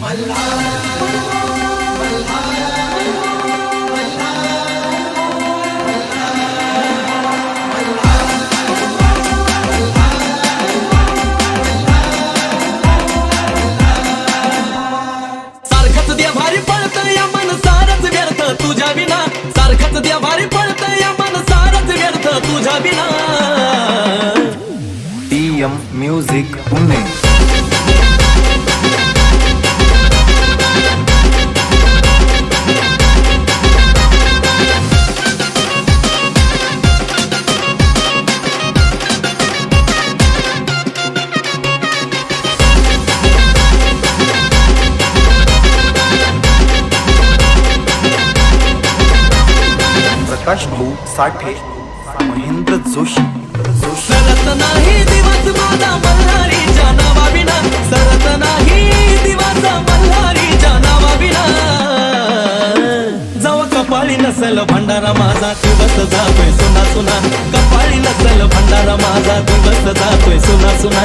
Malala. प्रकाश भाऊ साठे महेंद्र जोशी. सरत नाही दिवस माझा मल्हारीच्या नावाविना सरत नाही दिवस मल्हारीच्या नावाविना जाव कपाळी नसल भंडारा माझा दिवस जातोय सुना सुना. कपाळी नसल भंडारा माझा दिवस जातोय सुना सुना.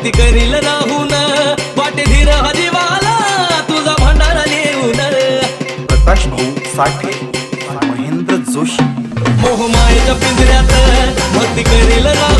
भक्ती करील राहून. वाटे धीर हजीवाला तुझा भंडारा नेऊन. प्रकाश भाऊ साठे महेंद्र जोशी. मोहमायेच्या पिंजऱ्यात भक्ती करील राहून.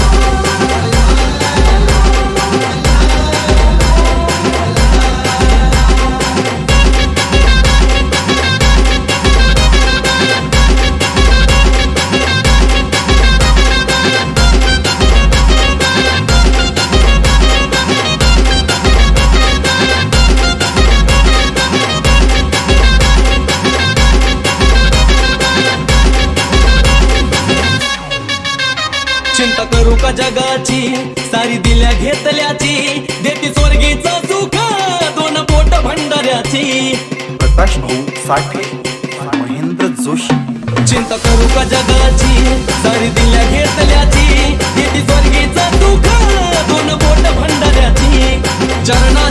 का जगाची सारी दिल्या घेतल्याची देती स्वर्गीचं सुख दोन पोट भंडाऱ्याची. प्रकाश भाऊ साठे महेंद्र जोशी. चिंता करू का जगाची सारी दिल्या घेतल्याची देती स्वर्गीचं सुख दोन पोट भंडाऱ्याची. चरणाशी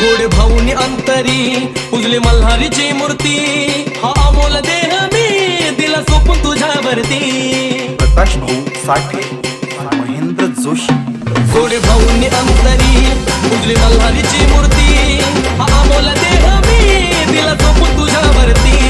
गोड भाऊनी अंतरी उजली मल्हारीची मूर्ती. हा अमोल देह मी दिला सोपून तुझ्यावरती. प्रकाश भाऊ साठे महेंद्र जोशी. गोड भाऊनी अंतरी उजली मल्हारीची मूर्ती. हा अमोल देह मी दिला सोपून तुझ्यावरती.